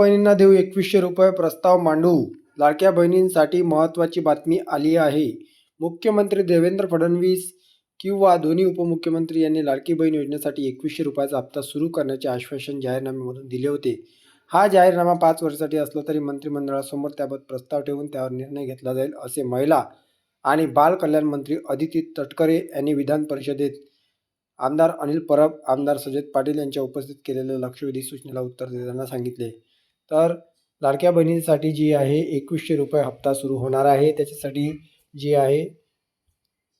बहिणींना देऊ एकवीसशे रुपये प्रस्ताव मांडू. लाडक्या बहिणींसाठी महत्त्वाची बातमी आली आहे. मुख्यमंत्री देवेंद्र फडणवीस किंवा दोन्ही उपमुख्यमंत्री यांनी लाडकी बहीण योजनेसाठी एकवीसशे रुपयाचा हप्ता सुरू करण्याचे आश्वासन जाहीरनाम्यामधून दिले होते. हा जाहीरनामा पाच वर्षासाठी असला तरी मंत्रिमंडळासमोर त्याबाबत प्रस्ताव ठेवून त्यावर निर्णय घेतला जाईल असे महिला आणि बाल कल्याण मंत्री अदिती तटकरे यांनी विधान परिषदेत आमदार अनिल परब आमदार सजत पाटील यांच्या उपस्थित केलेल्या लक्षवेधी सूचनेला उत्तर देताना सांगितले. तर लाडक्या बहिणींसाठी जी आहे एकवीसशे रुपये हप्ता सुरू होणार आहे. त्याच्यासाठी जी आहे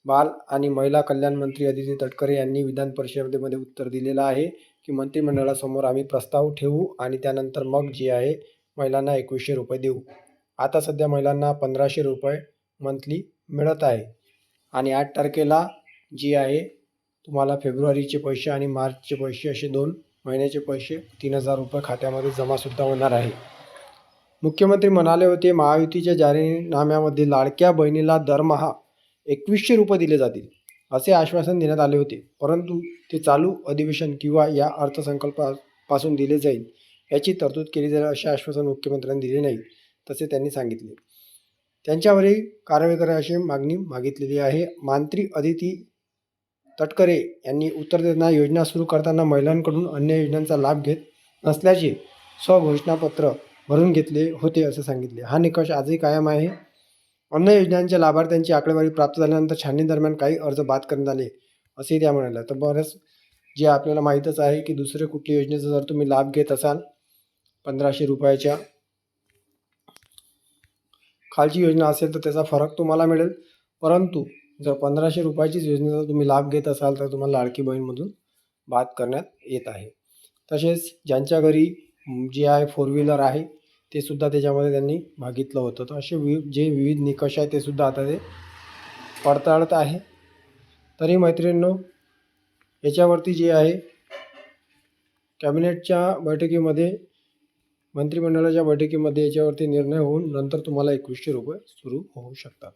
बाल आणि महिला कल्याण मंत्री अदिती तटकरे यांनी विधान परिषदेमध्ये उत्तर दिलेलं आहे की मंत्रिमंडळासमोर आम्ही प्रस्ताव ठेवू आणि त्यानंतर मग जी आहे महिलांना एकवीसशे रुपये देऊ. आता सध्या महिलांना पंधराशे रुपये मंथली मिळत आहे. आणि आठ तारखेला जी आहे तुम्हाला फेब्रुवारीचे पैसे आणि मार्चचे पैसे असे दोन महिन्याचे पैसे तीन हजार रुपये खात्यामध्ये जमासुद्धा होणार आहे. मुख्यमंत्री म्हणाले होते महायुतीच्या जाहीरनाम्यामध्ये लाडक्या बहिणीला दरमहा एकवीसशे रुपये दिले जातील असे आश्वासन देण्यात आले होते. परंतु ते चालू अधिवेशन किंवा या अर्थसंकल्पापासून दिले जाईल याची तरतूद केली जाईल असे आश्वासन मुख्यमंत्र्यांनी दिले नाही तसे त्यांनी सांगितले. त्यांच्यावरही कारवाई करा अशी मागणी मागितलेली आहे. मांत्री अदिती तटकरे यांनी उत्तर देताना योजना सुरू करताना महिलांकडून अन्य योजनांचा लाभ घेत नसल्याचे स्वघोषणापत्र भरून घेतले होते असे सांगितले. हा निकष आजही कायम आहे. अन्य योजनांच्या लाभार्थ्यांची आकडेवारी प्राप्त झाल्यानंतर छाननी दरम्यान काही अर्ज बाद करण्यात आले असेही त्या म्हणाल्या. तर बरंच जे आपल्याला माहीतच आहे की दुसरे कुठल्या योजनेचा जर तुम्ही लाभ घेत असाल पंधराशे रुपयाच्या खालची योजना असेल तर त्याचा फरक तुम्हाला मिळेल. परंतु जर पंधराशे रुपयाचीच योजनेचा तुम्ही लाभ घेत असाल तर तुम्हाला लाडकी बहीणमधून बाद करण्यात येत आहे. तसेच ज्यांच्या घरी जे आहे फोर व्हीलर आहे ते सुद्धा त्याच्यामध्ये त्यांनी मागितलं होतं. तर असे वि जे विविध निकष आहे ते सुद्धा आता ते पडताळत आहे. तरी मैत्रिणींनो याच्यावरती जे आहे कॅबिनेटच्या बैठकीमध्ये मंत्रिमंडळाच्या बैठकीमध्ये याच्यावरती निर्णय होऊन नंतर तुम्हाला एकवीसशे रुपये सुरू होऊ शकतात.